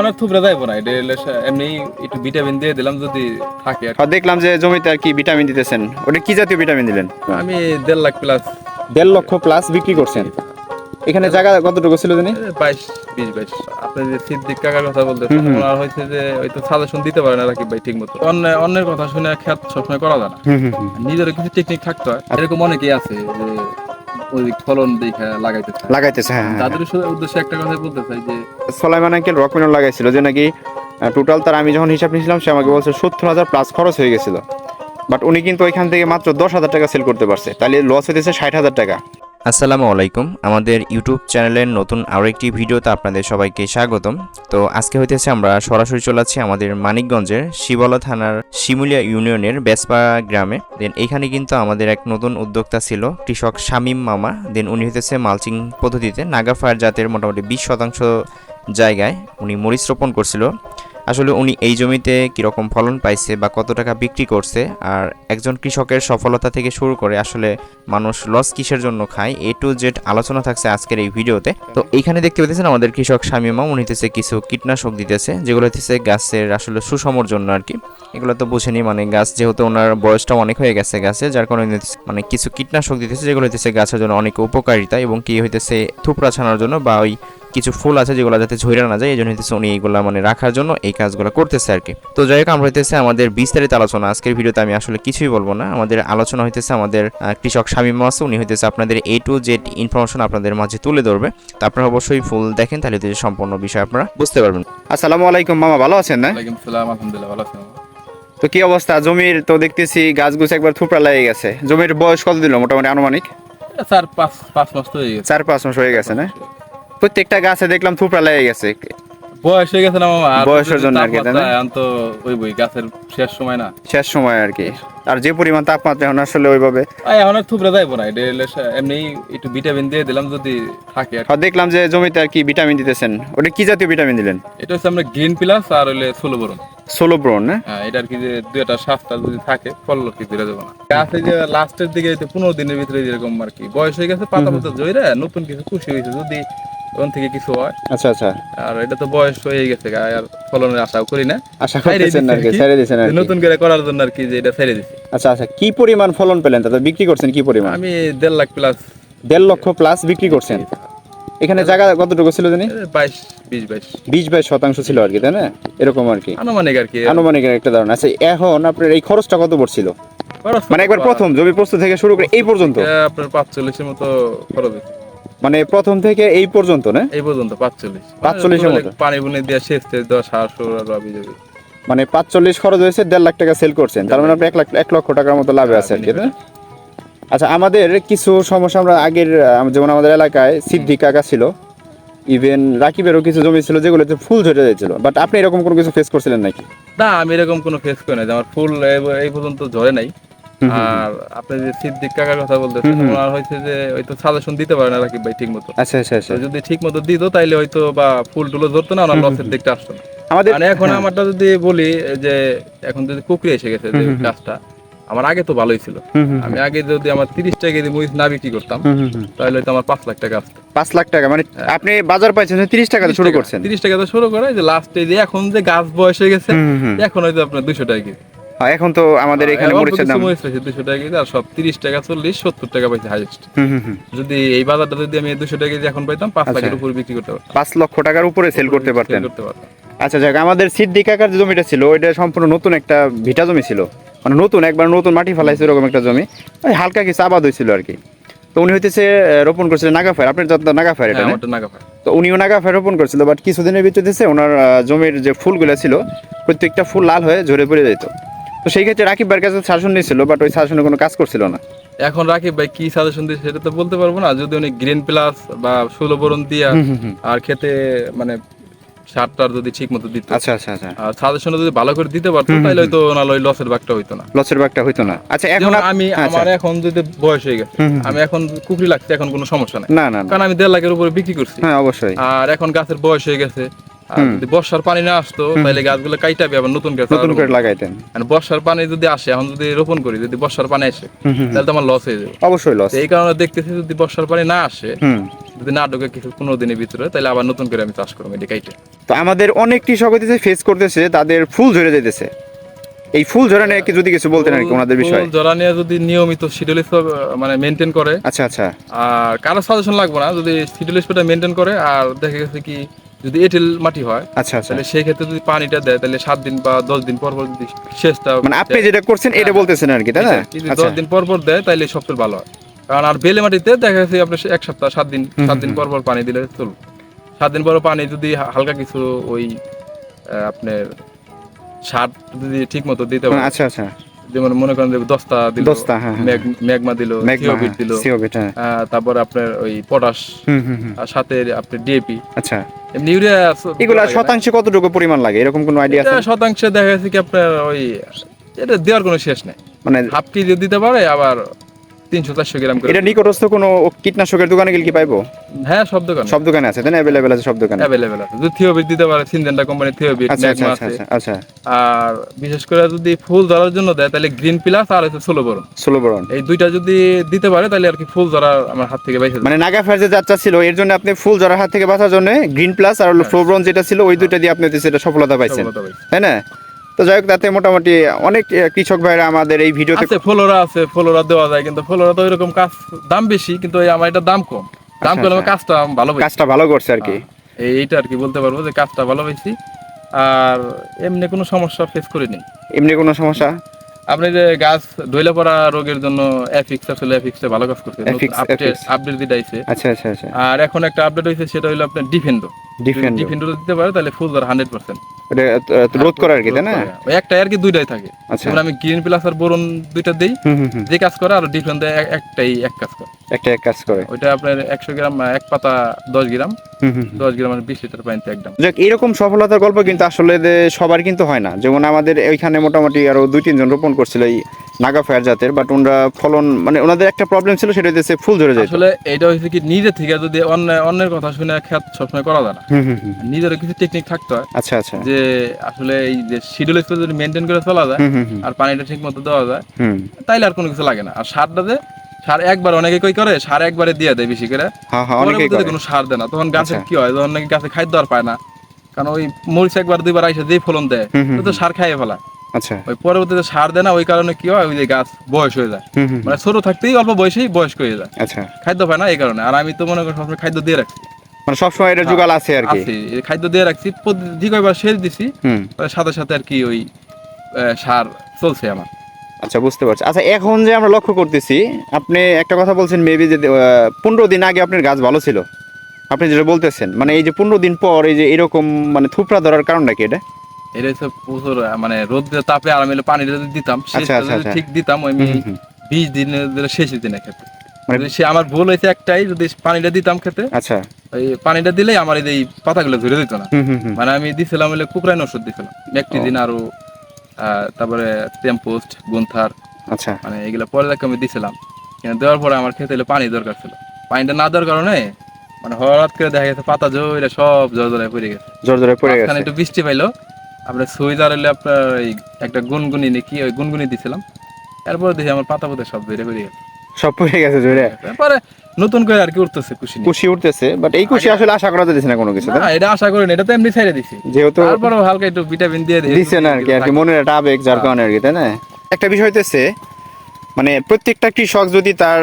এখন থুবড়ে যাইবো না এটা এমনি একটু ভিটামিন দিয়ে দিলাম যদি থাকে আর দেখলাম যে জমিতে আর কি ভিটামিন দিতেছেন ওটা কি জাতীয় ভিটামিন দিলেন? আমি দেড় লাখ প্লাস দেড় লক্ষ প্লাস বিক্রি করছেন। এখানে জায়গা কতটুকু ছিল জানি? বাইশ বিশ বাইশ। আপনি যে সিদ্দিক কাকার কথা বলতে হুম হুম। ওনার হয়েছে যে হয়তো সাজেশন দিতে পারে না রাকিব ভাই ঠিক মতো অন্য অন্যের কথা শুনে খ্যাত সবসময় করা যায় না। নিজেরও কিছু টেকনিক থাকতে হয়। এরকম অনেকেই আছে যে ওই ফলন দেখে লাগাইতেছে লাগাইতেছে হ্যাঁ হ্যাঁ তাদের শুধু উদ্দেশ্যে একটা কথা বলতে চাই যে সোলাইমান আঙ্কেল রকমিনল লাগাইছিল যে নাকি টোটাল তার আমি যখন হিসাব নিয়েছিলাম সে আমাকে বলছে সত্তর হাজার প্লাস খরচ হয়ে গেছিল। বাট উনি কিন্তু ওইখান থেকে মাত্র দশ হাজার টাকা সেল করতে পারছে। তাহলে লস হইতেছে ষাট হাজার টাকা। আসসালামু আলাইকুম। আমাদের ইউটিউব চ্যানেলের নতুন আরও একটি ভিডিওতে আপনাদের সবাইকে স্বাগতম। তো আজকে হইতেছে আমরা সরাসরি চলে যাচ্ছি আমাদের মানিকগঞ্জের শিবলা থানার শিমুলিয়া ইউনিয়নের বেসপা গ্রামে। দেন এখানে কিন্তু আমাদের এক নতুন উদ্যোক্তা ছিল, কৃষক শামীম মামা। দেন উনি হইতেছে মালচিং পদ্ধতিতে নাগাফায়ার জাতের মোটামুটি বিশ শতাংশ জায়গায় উনি মরিচ রোপণ করছিল। আসলে উনি এই জমিতে কীরকম ফলন পাইছে বা কত টাকা বিক্রি করছে, আর একজন কৃষকের সফলতা থেকে শুরু করে আসলে মানুষ লস কিসের জন্য খায়, এ টু জেড আলোচনা থাকছে আজকের এই ভিডিওতে। তো এইখানে দেখতে পেতেছেন আমাদের কৃষক শামিমা উনি হইতেছে কিছু কীটনাশক দিতেছে, যেগুলো হইতেছে গাছের আসলে সুষমর জন্য আর কি। এগুলো তো বুঝেনি মানে গাছ যেহেতু ওনার বয়সটা অনেক হয়ে গেছে গাছে, যার কারণে মানে কিছু কীটনাশক দিতেছে, যেগুলো হইতেছে গাছের জন্য অনেক উপকারিতা এবং কি হইতেছে থুপড়া ছানার জন্য বা ওই কিছু ফুল আছে যেগুলো যাতে ঝইরা না যায় এই জন্য হইতেছে উনি এইগুলা মানে রাখার জন্য এই কাজগুলো করতেছে আর কি। তো যাই হোক আমরা হইতেছে আমাদের বিস্তারিত আলোচনা। আজকের ভিডিওতে আমি আসলে কিছুই বলব না। আমাদের আলোচনা হইতেছে আমাদের কৃষক শামীম আছে উনি হইতেছে আপনাদের এ টু জেড ইনফরমেশন আপনাদের মাঝে তুলে ধরবে। তো আপনারা অবশ্যই ফুল দেখেন তাহলে হইতেছে সম্পূর্ণ বিষয় আপনারা বুঝতে পারবেন। আসসালামু আলাইকুম মামা ভালো আছেন না? ওয়ালাইকুম আলহামদুলিল্লাহ ভালো আছেন তো কি অবস্থা? জমির তো দেখতেছি গাছ গুছ একবার থুপড়া লেগে গেছে। জমির বয়স কত দিল মোটামুটি আনুমানিক? স্যার পাঁচ পাঁচ মাস তো চার পাঁচ মাস হয়ে গেছে না? প্রত্যেকটা গাছে দেখলাম থুপড়া লেগে গেছে। বয়স হয়ে গেছে না মামা? বয়সের জন্য আর কি, তো ওই বই গাছের শেষ সময় না। শেষ সময় আর কি। আর যে পরিমাণ তাপমাত্রা এখন আসলে ওইভাবে এখন আর থুবড়ে যাইবো না এটা এমনি একটু ভিটামিন দিয়ে দিলাম যদি থাকে আর দেখলাম যে জমিতে আর কি ভিটামিন দিতেছেন। ওটা কি জাতীয় ভিটামিন দিলেন? এটা হচ্ছে আমরা গ্রিন প্লাস আর ব্রন হ্যাঁ এটা আর কি যে দুইটা সাতটা যদি থাকে ফল কি যাব না। গাছে যে লাস্টের দিকে পনেরো দিনের ভিতরে যেরকম আর কি বয়স হয়ে গেছে পাতা পাতা জয়রা নতুন কিছু খুশি হয়েছে যদি থেকে কিছু হয়। আচ্ছা আচ্ছা। আর এটা তো বয়স হয়ে গেছে আর ফলনের আশাও করি না। আশা করতেছেন আর কি। ছেড়ে দিয়েছেন আর নতুন করে করার জন্য আর কি যে এটা ছেড়ে দিছি। আচ্ছা আচ্ছা কি পরিমাণ ফলন পেলেন? তাতে বিক্রি করছেন কি পরিমাণ? আমি দেড় লাখ প্লাস দেড় লক্ষ প্লাস বিক্রি করছেন। এখানে জায়গা কতটুকু ছিল জানি? বাইশ বিশ বাইশ। বিশ বাইশ শতাংশ ছিল আর কি তাই না? এরকম আর কি আনুমানিক আর কি আনুমানিক একটা ধারণা। আচ্ছা এখন আপনার এই খরচটা কত পড়ছিল? মানে একবার প্রথম জমি প্রস্তুত থেকে শুরু করে এই পর্যন্ত। আপনার পাঁচচল্লিশের মতো খরচ। মানে প্রথম থেকে এই পর্যন্ত না? এই পর্যন্ত পাঁচচল্লিশ। 45 এর মানে মতো? পানি বুনে দিয়ে শেষ রবি জবি মানে পাঁচচল্লিশ খরচ হয়েছে দেড় লাখ টাকা সেল করছেন। তার মানে আপনি এক লাখ এক লক্ষ টাকার মতো লাভে আছে আর কি আচ্ছা আমাদের কিছু সমস্যা আমরা আগের যেমন আমাদের এলাকায় সিদ্দিক কাকা ছিল ইভেন রাকিবেরও কিছু জমি ছিল যেগুলোতে ফুল ঝরে যাচ্ছিল বাট আপনি এরকম কোনো কিছু ফেস করছিলেন নাকি? না আমি এরকম কোনো ফেস করি না আমার ফুল এই- এই পর্যন্ত ঝরে নাই। আর আপনি যে সিদ্দিক কাকার কথা বলতেছেন ওনার হয়েছে যে হয়তো সাজেশন দিতে পারে না রাকিব ভাই ঠিক মতো আচ্ছা আচ্ছা। আচ্ছা যদি ঠিক মতো দিত তাইলে হয়তো বা ফুল টুলো ধরতো না ওনার লসের দিকটা আসতো না। আমাদের মানে এখন আমারটা যদি বলি যে এখন যদি কুকরি এসে গেছে যে গাছটা আমার আগে তো ভালোই ছিল। আমি আগে যদি আমার তিরিশ টাকা যদি মরিচ না বিক্রি করতাম। তাহলে হয়তো আমার পাঁচ লাখ টাকা আসতো। পাঁচ লাখ টাকা মানে আপনি বাজার পাইছেন তিরিশ টাকা শুরু করছেন। তিরিশ টাকা তো শুরু করে যে লাস্টে যে এখন যে গাছ বয়স হয়ে গেছে। এখন হয়তো আপনার দুশো টাকা হ্যাঁ, এখন তো আমাদের এখানে মরিচের দাম মরিচ পাইছে দুশো টাকা কেজি আর সব তিরিশ টাকা চল্লিশ সত্তর টাকা পাইছে হাইয়েস্ট হুম, হুম, হুম। যদি এই বাজারটা যদি আমি দুশো টাকা কেজি এখন পাইতাম পাঁচ লাখের উপর বিক্রি করতে পারতাম। পাঁচ লক্ষ টাকার উপরে সেল করতে পারতেন। পারতাম। আচ্ছা যাক আমাদের সিদ্দিক কাকার যে জমিটা ছিল ওইটা সম্পূর্ণ নতুন একটা ভিটা জমি ছিল। মানে নতুন একবার নতুন মাটি ফেলাইছে এরকম একটা জমি। ওই হালকা কিছু আবাদ হয়েছিল আর কি। তো উনি হইতেছে রোপণ করছিলেন নাগাফায়ার আপনার যত নাগাফায়ার এটা হ্যাঁ তো উনিও নাগাফায়ার রোপণ করছিল বাট কিছুদিনের ভিতরে ওনার জমির যে ফুলগুলো ছিল প্রত্যেকটা ফুল লাল হয়ে ঝরে পড়ে যেত তো সেই ক্ষেত্রে রাকিব ভাইয়ের কাছে শাসন নিয়েছিল বাট ওই শাসনে কোনো কাজ করছিল না। এখন রাকিব ভাই কি সাজেশন দিচ্ছে সেটা তো বলতে পারব না। যদি উনি গ্রিন প্লাস বা ষোলো বরণ দিয়া আর খেতে মানে সারটার যদি ঠিক মতো দিত। আচ্ছা আচ্ছা আচ্ছা। আর সাজেশন যদি ভালো করে দিতে পারতো তাহলে হয়তো ওনার ওই লসের ভাগটা হইতো না। লসের বাগটা হইতো না। আচ্ছা এখন আমি আচ্ছা। আমার এখন যদি বয়স হয়ে গেছে আমি এখন কুকরি লাগছে এখন কোনো সমস্যা নাই। না না না। কারণ আমি দেড় লাখের উপরে বিক্রি করছি। হ্যাঁ অবশ্যই। আর এখন গাছের বয়স হয়ে গেছে আর যদি বর্ষার পানি না আসতো তাহলে গাছগুলো কাইটাবে আবার নতুন গাছ নতুন করে লাগাইতেন। আর বর্ষার পানি যদি আসে এখন যদি রোপণ করি যদি বর্ষার পানি আসে তাহলে তো আমার লস হয়ে যাবে। অবশ্যই লস এই কারণে দেখতেছি যদি বর্ষার পানি না আসে যদি না ঢোকে কিছু পনেরো দিনের ভিতরে তাহলে আবার নতুন করে আমি চাষ করব এটি কাইটে তো আমাদের অনেক কৃষক হইতেছে ফেস করতেছে তাদের ফুল ঝরে যেতেছে এই ফুল ঝরা নিয়ে কি যদি কিছু বলতেন আর কি ওনাদের বিষয়ে। ফুল জরা নিয়ে যদি নিয়মিত শিডিউল মানে মেনটেন করে আচ্ছা আচ্ছা। আর কারও সাজেশন লাগবে না যদি শিডিউল মেনটেন করে আর দেখা গেছে কি যদি এঁটেল মাটি হয় আচ্ছা আচ্ছা। তাহলে সেই ক্ষেত্রে যদি পানিটা দেয় তাহলে সাত দিন বা দশ দিন পর পর যদি সেচটা মানে আপনি যেটা করছেন এটা বলতেছেন আর কি তাই না? যদি আচ্ছা। দশ দিন পর পর দেয় তাহলে সবচেয়ে ভালো হয়। কারণ আর বেলে মাটিতে দেখা যাচ্ছে আপনার এক সপ্তাহ সাত দিন সাত দিন পর পর পানি দিলে চলবে। সাত দিন পর পর পানি যদি হালকা কিছু ওই আপনার সার যদি ঠিক মতো দিতে পারে আচ্ছা আচ্ছা। যেমন মনে করেন যে দস্তা দিল দস্তা, হ্যাঁ, হ্যাঁ। ম্যাগমা দিল সিওবিট দিল সিওবিট হ্যাঁ। আহ, আপনার ওই পটাশ হুম হুম হুম। আর সাথে আপনার ডিএপি আচ্ছা। এমনি ইউরিয়া এগুলা শতাংশে কতটুকু পরিমাণ লাগে? এরকম কোনো আইডিয়া আছে? শতাংশে দেখা যাচ্ছে কি আপনার ওই এটা দেওয়ার কোনো শেষ নেই। মানে হাফ কেজি দিতে পারে আবার তিনশো চারশো গ্রাম করে। এটা নিকটস্থ কোনো কীটনাশকের দোকানে গেলে কি পাইবো? হ্যাঁ সব দোকান। সব দোকানে আছে তাই না? অ্যাভেলেবেল আছে সব দোকানে? অ্যাভেলেবেল আছে। যদি থিওবিট দিতে পারে সিনজেন্টা কোম্পানি থিওবিট আচ্ছা ম্যাগমা আচ্ছা আছে। আচ্ছা আচ্ছা। আর বিশেষ করে যদি ফুল ধরার জন্য দেয় তাহলে গ্রিন প্লাস আর হচ্ছে বরণ বরণ এই দুইটা যদি দিতে পারে তাহলে আর কি ফুল ধরা আমার হাত থেকে মানে নাগা ফায়ার যে যাত্রা ছিল এর জন্য আপনি ফুল জরার হাত থেকে বাঁচার জন্য গ্রিন প্লাস আর হলো ফ্লোব্রন যেটা ছিল ওই দুইটা দিয়ে আপনি সেটা সফলতা পাইছেন। তাই না? তো যাই হোক তাতে মোটামুটি অনেক কৃষক ভাইরা আমাদের এই ভিডিওতে আছে ফলোরা আছে ফলোরা দেওয়া যায় কিন্তু ফলোরা তো এরকম কাজ দাম বেশি কিন্তু এই আমার এটা দাম কম। দাম আচ্ছা, কম আমার আচ্ছা। কাজটা ভালো। কাজটা ভালো করছে আর কি। এই- এইটা আর কি বলতে পারব যে কাজটা ভালো পাইছি। আর এমনি কোনো সমস্যা ফেস করিনি। এমনি কোনো সমস্যা? আপনি যে গাছ ধইলে পড়া রোগের জন্য এফিক্স আসলে এফিক্স ভালো কাজ করছে। Affix। আপডেট দিতে আইছে। আচ্ছা আচ্ছা আচ্ছা। আর এখন একটা আপডেট হয়েছে সেটা হলো আপনার ডিফেন্ডো ডিফেন্ড দিতে পারে তাহলে ফুল হান্ড্রেড পার্সেন্ট রোধ করার আর কি তাই না? ওই একটা কি দুইটাই থাকে। আচ্ছা। আমি গ্রিন প্লাস আর বোরন দুইটা দেই হুম হুম হুম। যে কাজ করে আর ডিফেন্ড একটাই এক কাজ করে। একটা এক কাজ করে। ওইটা আপনার একশো গ্রাম এক পাতা দশ গ্রাম। দশ গ্রাম বিশ লিটার পানিতে একদম যাক এরকম সফলতার গল্প কিন্তু আসলে সবার কিন্তু হয় না। যেমন আমাদের ওইখানে মোটামুটি আরও দুই তিনজন রোপণ করছিল এই নাগা ফায়ার জাতের বাট ওনারা ফলন মানে ওনাদের একটা প্রবলেম ছিল সেটা হচ্ছে ফুল ধরে যায় আসলে এটা হয়েছে কি নিজে থেকে যদি অন্য অন্যের কথা শুনে খ্যাত সবসময় করা যায় না। হুম হুম হুম। নিজেরও কিছু টেকনিক থাকতে হয়। আচ্ছা আচ্ছা। যে আসলে এই যে শিডিউল যদি মেনটেন করে চলা যায় আর পানিটা ঠিক মতো দেওয়া যায় হুম। তাইলে আর কোনো কিছু লাগে না। আর সারটা যে সার একবার অনেকে কই করে সার একবারে দিয়ে দেয় বেশি করে। পরবর্তীতে কোনো সার দেয় না। তখন গাছের আচ্ছা। কি হয় যখন নাকি গাছে খাদ্য আর পায় না। কারণ ওই মরিচ একবার দুইবার আইসে যেই ফলন দেয় তো সার খাইয়ে ফেলা আচ্ছা। ওই পরবর্তীতে সার দেয় না ওই কারণে কি হয় ওই যে গাছ বয়স হয়ে যায়। মানে ছোট থাকতেই অল্প বয়সেই বয়স্ক হয়ে যায়। আচ্ছা। খাদ্য পায় না এই কারণে। আর আমি তো মনে করি সবসময় খাদ্য দিয়ে রাখছি মানে সবসময় এটা জোগাল আছে আর কি। খাদ্য দিয়ে রাখছি প্রতি- যে কয়বার সেচ দিছি সাথে সাথে আর কি ওই সার চলছে আমার। আচ্ছা বুঝতে পারছি। আচ্ছা এখন যে আমরা লক্ষ্য করতেছি আপনি একটা কথা বলছেন মেবি যে পনেরো দিন আগে আপনার গাছ ভালো ছিল। আপনি যেটা বলতেছেন মানে এই যে পনেরো দিন পর এই যে এরকম মানে থুপড়া ধরার কারণটা কি এটা? এটা হচ্ছে প্রচুর মানে রোদ তাপে আর আমি পানি যদি দিতাম আচ্ছা, যদি আচ্ছা। ঠিক দিতাম আমি। বিশ দিনে শেষ দিনে খেতে। মানে- সে আমার ভুল হয়েছে একটাই যদি পানিটা দিতাম খেতে আচ্ছা। ওই পানিটা দিলেই আমার এই পাতাগুলো ধরে দিত না। মানে আমি দিছিলাম হলে কুকরাইন ওষুধ দিছিলাম। ম্যাকটিজিন আরও আহ, তারপরে টেম্পোস্ট গুন্থার আচ্ছা। মানে এগুলো পরে দেখে আমি দিছিলাম। কিন্তু দেওয়ার পরে আমার খেতে হলে পানি দরকার ছিল। পানিটা না দেওয়ার কারণে মানে হঠাৎ করে দেখা গেছে পাতা জোরে সব জল জলায় পড়ে গেছে। জোর জোরে পড়ে গেছে। একটু বৃষ্টি পাইলো আপনার সুইজার হলে আপনার এই একটা গুনগুনি নাকি ওই গুনগুনি দিছিলাম। তারপরে দেখি আমার পাতা পাতা সব বেড়ে বেরিয়ে সব পড়ে গেছে জোরে? তারপরে নতুন করে আর কি উঠতেছে খুশি। খুশি উঠতেছে বাট এই খুশি আসলে আশা করা যাচ্ছে না কোনো কিছু না এটা আশা করি না এটা তো এমনি ছেড়ে দিছি। যেহেতু তারপরে হালকা একটু ভিটামিন দিয়ে দিচ্ছে না আর কি আর কি মনের একটা আবেগ যার কারণে আর কি তাই না? একটা বিষয় হইতেছে মানে প্রত্যেকটা কৃষক যদি তার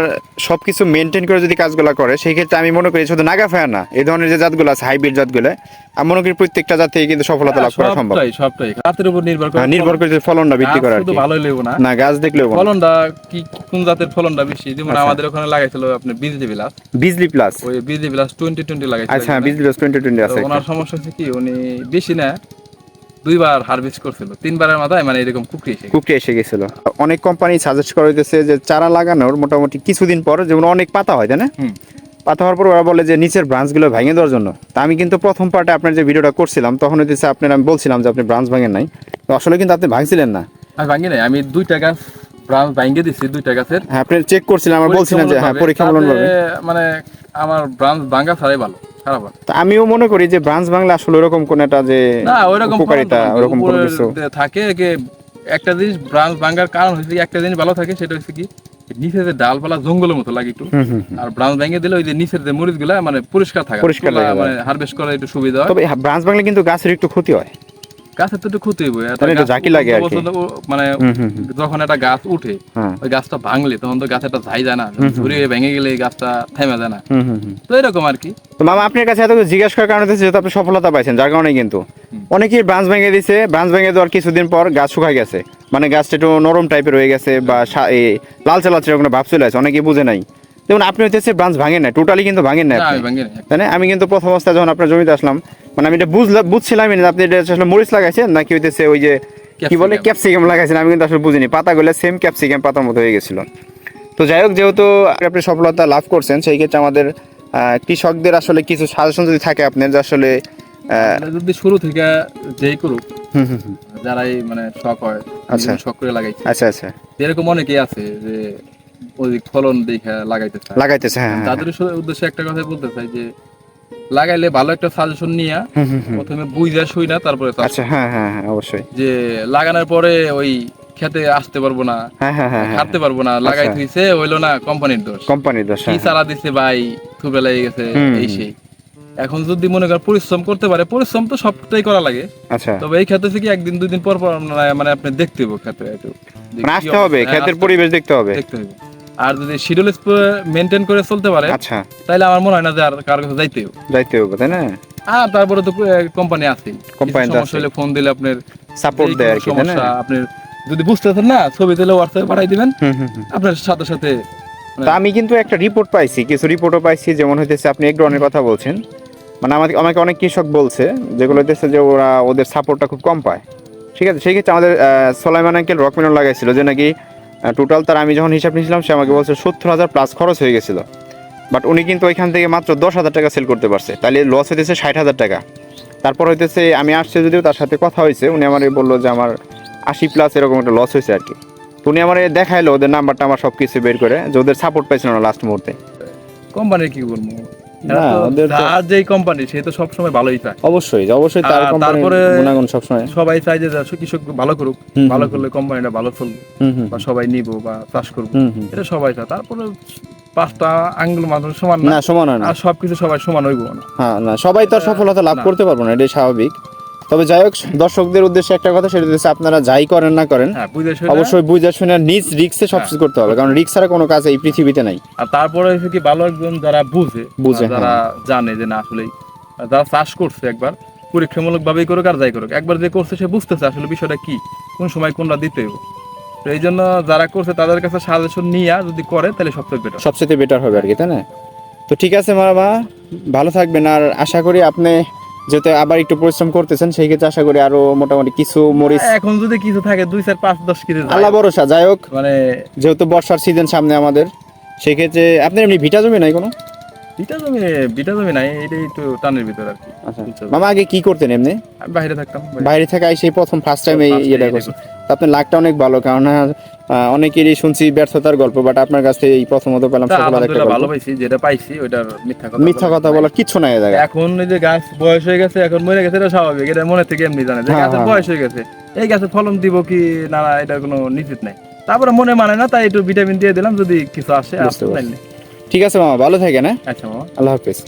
সবকিছু মেনটেন করে যদি কাজগুলো করে সেই ক্ষেত্রে আমি মনে করি শুধু নাগা ফায়া না এই ধরনের যে জাতগুলো আছে হাইব্রিড জাতগুলো আমি মনে করি প্রত্যেকটা জাতে কিন্তু সফলতা লাভ করা সম্ভব। সবটাই সবটাই। উপর নির্ভর করে হ্যাঁ, নির্ভর করে ফলনটা বৃদ্ধি করা শুধু ভালোই লেবো না। না গাছ দেখলেও ফলনটা কি কোন জাতের ফলনটা বেশি? যেমন আচ্ছা। আমাদের ওখানে লাগাইছিল আপনি বিজলি বিলাস বিজলি প্লাস ওই বিজলি প্লাস টোয়েন্টি টোয়েন্টি লাগাইছিল আচ্ছা বিজলি প্লাস টোয়েন্টি টোয়েন্টি তো আছে ওনার সমস্যা হচ্ছে কি উনি বেশি না দুইবার হারভেস্ট করছিল তিনবারের মাথায় মানে এরকম কুকরি এসে। কুকরি এসে গেছিল। অনেক কোম্পানি সাজেস্ট করা হইতেছে যে চারা লাগানোর মোটামুটি কিছুদিন পর যেমন অনেক পাতা হয় তাই না? পাতা হওয়ার পর ওরা বলে যে নিচের ব্রাঞ্চগুলো ভেঙে দেওয়ার জন্য। তা আমি কিন্তু প্রথম পার্টে আপনার যে ভিডিওটা করছিলাম তখন আপনার আমি বলছিলাম যে আপনি ব্রাঞ্চ ভাঙেন নাই। তো আসলে কিন্তু আপনি ভাঙছিলেন না। আমি ভাঙি নাই আমি দুইটা গাছ ব্রাঞ্চ ভাঙিয়ে দিছি দুইটা গাছের। হ্যাঁ আপনি চেক করছিলাম আমরা বলছিলাম যে হ্যাঁ পরীক্ষামূলকভাবে। মানে আমার ব্রাঞ্চ ভাঙা ছাড়াই ভালো। আমিও মনে করি যে ব্রাঞ্চ বাংলা আসলে ওরকম কোন একটা যে না ওরকম উপকারিতা ওরকম কোনো কিছু। থাকে যে একটা জিনিস ব্রাঞ্চ ভাঙার কারণ হচ্ছে একটা জিনিস ভালো থাকে সেটা হচ্ছে কি নিচে যে ডালপালা জঙ্গলের মতো লাগে একটু। আর ব্রাঞ্চ ব্যাংকে দিলে ওই যে নিচের যে মরিচগুলা মানে পরিষ্কার থাকে। পরিষ্কার মানে হারভেস্ট করা একটু সুবিধা হয়। তবে ব্রাঞ্চ বাংলা কিন্তু গাছের একটু ক্ষতি হয়। গাছের তো একটু ক্ষতি হইব ঝাঁকি লাগে মানে। যখন একটা গাছ উঠে হ্যাঁ। ওই গাছটা ভাঙলে তখন তো ঝাই যায় না। ঝুড়ি ভেঙে গেলে গাছটা থেমে যায় না। তো এরকম আর কি। তো মামা আপনার কাছে এত জিজ্ঞাসা করার কারণে যেহেতু আপনি সফলতা পাইছেন যার কারণে কিন্তু। অনেকেই ব্রাঞ্চ ভেঙে দিছে ব্রাঞ্চ ভেঙে দেওয়ার কিছুদিন পর গাছ শুকায় গেছে। মানে গাছটা একটু নরম টাইপের হয়ে গেছে বা লালচে লালচে কোনো ভাব চলে আছে অনেকেই বুঝে নাই। যেমন আপনি হচ্ছে ব্রাঞ্চ ভাঙেন না টোটালি কিন্তু ভাঙেন না। তাই না? আমি কিন্তু প্রথম অবস্থায় যখন আপনার জমিতে আসলাম মানে আমি এটা বুঝলাম বুঝছিলাম না আপনি এটা আসলে মরিচ লাগাইছেন নাকি হইতেছে ওই যে কি বলে ক্যাপসিকাম লাগাইছেন? আমি কিন্তু আসলে বুঝিনি। পাতাগুলো সেম ক্যাপসিকাম পাতার মতো হয়ে গেছিল। তো যাই হোক যেহেতু আপনি সফলতা লাভ করছেন সেই ক্ষেত্রে আমাদের কৃষকদের আসলে কিছু সাজেশন যদি থাকে আপনার যে আসলে যদি শুরু থেকে যেই করুক। যারাই মানে শখ হয় আচ্ছা। শখ করে লাগাইছে। আচ্ছা আচ্ছা। এরকম অনেকেই আছে যে অধিক ফলন দেখে লাগাইতে লাগাইতেছে হ্যাঁ হ্যাঁ, তাদের উদ্দেশ্যে একটা কথা বলতে চাই যে লাগাইলে ভালো একটা সাজেশন নিয়ে। প্রথমে বুঝা শুই না তারপরে আচ্ছা হ্যাঁ হ্যাঁ হ্যাঁ অবশ্যই। যে লাগানোর পরে ওই খেতে আসতে পারব না হ্যাঁ হ্যাঁ হ্যাঁ হ্যাঁ। খাটতে পারব না লাগাই আচ্ছা। হইল না কোম্পানির দোষ। কোম্পানির দোষ কি চালা দিছে ভাই থুবে লেগে গেছে এই সেই। এখন যদি মনে কর পরিশ্রম করতে পারে পরিশ্রম তো সবটাই করা লাগে। আচ্ছা। তবে এই ক্ষেত্রে থেকে একদিন দুই দিন পর পর মানে- মানে আপনি দেখতে হবে ক্ষেত্রে একটু। মানে আসতে হবে ক্ষেতের হ্যাঁ, পরিবেশ দেখতে হবে। দেখতে হবে আর যদি শিডিউল মেনটেন করে চলতে পারে আচ্ছা। তাহলে আমার মনে হয় না যে আর কার কাছে যাইতে হবে। যাইতে হবে তাই না? আর তারপরে তো কোম্পানি আছে। তো সমস্যা হলে ফোন দিলে আপনার সাপোর্ট দেয় আর কি সমস্যা আপনি যদি বুঝতেছেন না ছবি দিলে হোয়াটসঅ্যাপে পাঠাই দিবেন। আপনার সাথে সাথে তো আমি কিন্তু একটা রিপোর্ট পাইছি কিছু রিপোর্টও পাইছি যেমন হইতেছে আপনি এক ধরনের কথা বলছেন। মানে আমাকে আমাকে অনেক কৃষক বলছে যেগুলো হইতেছে যে ওরা ওদের সাপোর্টটা খুব কম পায়। ঠিক আছে? সেই ক্ষেত্রে আমাদের সোলাইমান আঙ্কেল রকমিনল লাগাইছিল যে নাকি টোটাল তার আমি যখন হিসাব নিয়েছিলাম, সে আমাকে বলছে সত্তর হাজার প্লাস খরচ হয়ে গেছিল। বাট উনি কিন্তু ওইখান থেকে মাত্র দশ হাজার টাকা সেল করতে পারছে। তাহলে লস হইতেছে ষাট হাজার টাকা। তারপর হইতেছে, আমি আসছে যদিও তার সাথে কথা হয়েছে, উনি আমার বলল যে আমার আশি প্লাস এরকম একটা লস হয়েছে আর কি উনি আমার দেখাইলো, ওদের নাম্বারটা আমার সব কিছু বের করে, যে ওদের সাপোর্ট পাইছিল না লাস্ট মুহূর্তে। কোম্পানির কি বলব? যেই কোম্পানি সে তো সবসময় ভালোই চায়। অবশ্যই অবশ্যই তার তারপরে- গুণাগুণ সবসময়। সবাই চায় যে কৃষক ভালো করুক ভালো করলে কোম্পানিটা ভালো চলবে বা সবাই নিব বা চাষ করব। এটা সবাই চায়। তারপরে পাঁচটা আঙ্গুল সমান না। সমান হয় না। আর সবকিছু সবাই সমান হইব না। হ্যাঁ না সবাই তো সফলতা লাভ করতে পারব না এটাই স্বাভাবিক। তবে যাই হোক দর্শকদের উদ্দেশ্যে একটা কথা সেটা হচ্ছে আপনারা যাই করেন না করেন হ্যাঁ অবশ্যই বুঝে শুনে নিজ রিক্সে সবকিছু করতে হবে কারণ রিক্স ছাড়া কোনো কাজ এই পৃথিবীতে নাই। আর তারপরে হচ্ছে কি ভালো একজন যারা বুঝে বুঝে, যারা জানে যে না আসলে যারা চাষ করছে একবার পরীক্ষামূলক ভাবেই করুক আর যাই করুক একবার যে করছে সে বুঝতেছে আসলে বিষয়টা কি কোন সময় কোনটা দিতে হবে। তো এই জন্য যারা করছে তাদের কাছে সাজেশন নিয়ে যদি করে তাহলে সবচেয়ে বেটার সবচেয়ে বেটার হবে আর কি তাই না? তো ঠিক আছে মামা ভালো থাকবেন আর আশা করি আপনি যেহেতু আবার একটু পরিশ্রম করতেছেন সেই ক্ষেত্রে আশা করি আরও মোটামুটি কিছু মরিচ এখন যদি কিছু থাকে দুই চার পাঁচ দশ কেজি আল্লাহ ভরসা যাই হোক। মানে যেহেতু বর্ষার সিজন সামনে আমাদের সেই ক্ষেত্রে আপনার এমনি ভিটা জমি নাই কোনো? ভিটা জমি ভিটা জমি নাই এটাই একটু টানের ভিতর আর কি। আচ্ছা। মামা আগে কি করতেন এমনি? আমি বাইরে থাকতাম। বাইরে থেকে সেই প্রথম ফার্স্ট টাইম এই ইয়েটা তো আপনার লাকটা অনেক ভালো কারণ অনেকেরই শুনছি ব্যর্থতার গল্প বাট আপনার কাছ থেকে এই প্রথমত পেলাম তা সফলতার একটা ভালো পাইছি যেটা পাইছি ওইটার মিথ্যা কথা মিথ্যা কথা নাই। বলার কিচ্ছু নাই এই জায়গায়। এখন এই যে গাছ বয়স হয়ে গেছে এখন মরে গেছে এটা স্বাভাবিক এটা মনে থেকে এমনি জানে। যে হ্যাঁ, গাছের হ্যাঁ। বয়স হয়ে গেছে এই গাছে ফলন দিব কি না না এটা কোনো নিশ্চিত নাই। তারপরে মনে মানে না তাই একটু ভিটামিন দিয়ে দিলাম যদি কিছু আসে। ঠিক আছে মামা ভালো থাকেন হ্যাঁ? আচ্ছা মামা। আল্লাহ হাফিজ।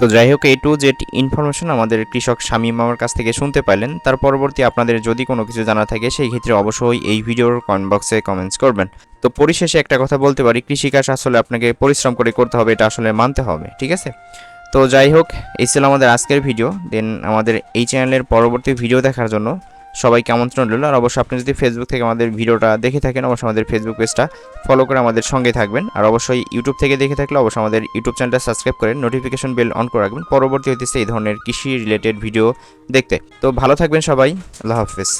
তো যাই হোক এই টু জেড ইনফরমেশন আমাদের কৃষক স্বামী মামার কাছ থেকে শুনতে পাইলেন তার পরবর্তী আপনাদের যদি কোনো কিছু জানা থাকে, সেই ক্ষেত্রে অবশ্যই এই ভিডিওর কমেন্ট বক্সে কমেন্টস করবেন। তো পরিশেষে একটা কথা বলতে পারি, কৃষিকাজ আসলে আপনাকে পরিশ্রম করে করতে হবে, এটা আসলে মানতে হবে, ঠিক আছে? তো যাই হোক, এই ছিল আমাদের আজকের ভিডিও। দেন আমাদের এই চ্যানেলের পরবর্তী ভিডিও দেখার জন্য সবাইকে আমন্ত্রণ রইল। আর অবশ্যই আপনি যদি ফেসবুক থেকে আমাদের ভিডিওটা দেখে থাকেন, অবশ্যই আমাদের ফেসবুক পেজটা ফলো করে আমাদের সঙ্গে থাকবেন। আর অবশ্যই ইউটিউব থেকে দেখে থাকলে অবশ্যই আমাদের ইউটিউব চ্যানেলটা সাবস্ক্রাইব করে নোটিফিকেশন বেল অন করে রাখবেন। পরবর্তী হইতেছে এই ধরনের কৃষি রিলেটেড ভিডিও দেখতে। তো ভালো থাকবেন সবাই। আল্লাহ হাফিজ।